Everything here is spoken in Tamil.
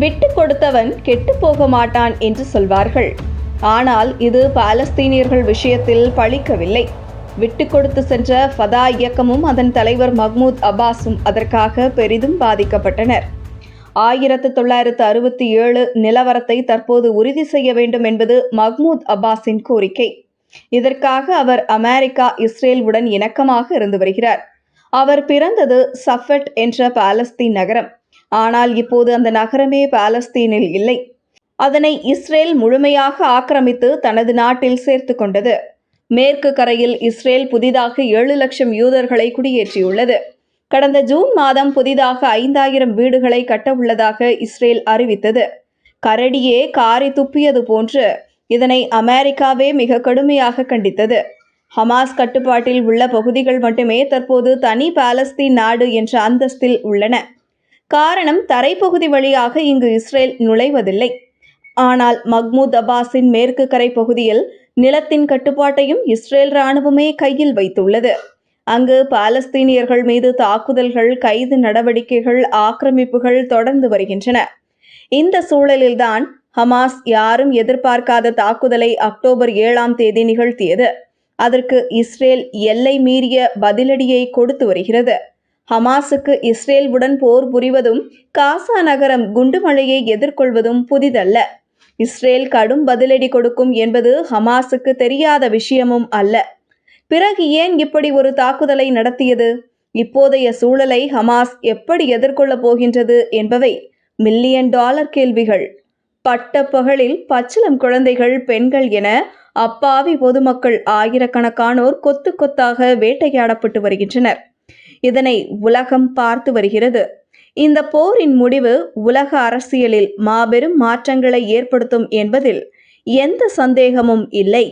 விட்டு கொடுத்தவன் கெட்டு போக மாட்டான் என்று சொல்வார்கள். ஆனால் இது பாலஸ்தீனியர்கள் விஷயத்தில் பழிக்கவில்லை. விட்டு கொடுத்து சென்ற ஃபதா இயக்கமும் அதன் தலைவர் மஹ்மூத் அப்பாஸும் அதற்காக பெரிதும் பாதிக்கப்பட்டனர். ஆயிரத்து தொள்ளாயிரத்து அறுபத்தி ஏழு நிலவரத்தை தற்போது உறுதி செய்ய வேண்டும் என்பது மஹ்மூத் அப்பாஸின் கோரிக்கை. இதற்காக அவர் அமெரிக்கா இஸ்ரேலுடன் இணக்கமாக இருந்து வருகிறார். அவர் பிறந்தது சஃபட் என்ற பாலஸ்தீன் நகரம். ஆனால் இப்போது அந்த நகரமே பாலஸ்தீனில் இல்லை. அதனை இஸ்ரேல் முழுமையாக ஆக்கிரமித்து தனது நாட்டில் சேர்த்து கொண்டது. மேற்கு கரையில் இஸ்ரேல் புதிதாக ஏழு லட்சம் யூதர்களை குடியேற்றியுள்ளது. கடந்த ஜூன் மாதம் புதிதாக ஐந்தாயிரம் வீடுகளை கட்ட உள்ளதாக இஸ்ரேல் அறிவித்தது. கரடியே காரி துப்பியது போன்று இதனை அமெரிக்காவே மிக கடுமையாக கண்டித்தது. ஹமாஸ் கட்டுப்பாட்டில் உள்ள பகுதிகள் மட்டுமே தற்போது தனி பாலஸ்தீன் நாடு என்ற அந்தஸ்தில் உள்ளன. காரணம் தரைப்பகுதி வழியாக இங்கு இஸ்ரேல் நுழைவதில்லை. ஆனால் மஹ்மூத் அப்பாஸின் மேற்கு கரை பகுதியில் நிலத்தின் கட்டுப்பாட்டையும் இஸ்ரேல் ராணுவமே கையில் வைத்துள்ளது. அங்கு பாலஸ்தீனியர்கள் மீது தாக்குதல்கள் கைது நடவடிக்கைகள் ஆக்கிரமிப்புகள் தொடர்ந்து வருகின்றன. இந்த சூழலில்தான் ஹமாஸ் யாரும் எதிர்பார்க்காத தாக்குதலை அக்டோபர் ஏழாம் தேதி நிகழ்த்தியது. அதற்கு இஸ்ரேல் எல்லை மீறிய பதிலடியை கொடுத்து வருகிறது. ஹமாஸுக்கு இஸ்ரேலுடன் போர் புரிவதும் காசா நகரம் குண்டுமழையை எதிர்கொள்வதும் புதிதல்ல. இஸ்ரேல் கடும் பதிலடி கொடுக்கும் என்பது ஹமாஸுக்கு தெரியாத விஷயமும் அல்ல. பிறகு ஏன் இப்படி ஒரு தாக்குதலை நடத்தியது? இப்போதைய சூழலை ஹமாஸ் எப்படி எதிர்கொள்ளப் போகின்றது என்பவை மில்லியன் டாலர் கேள்விகள். பட்ட பகலில் பச்சிலம் குழந்தைகள் பெண்கள் என அப்பாவி பொதுமக்கள் ஆயிரக்கணக்கானோர் கொத்து கொத்தாக வேட்டையாடப்பட்டு வருகின்றனர். இதனை உலகம் பார்த்து வருகிறது. இந்த போரின் முடிவு உலக அரசியலில் மாபெரும் மாற்றங்களை ஏற்படுத்தும் என்பதில் எந்த சந்தேகமும் இல்லை.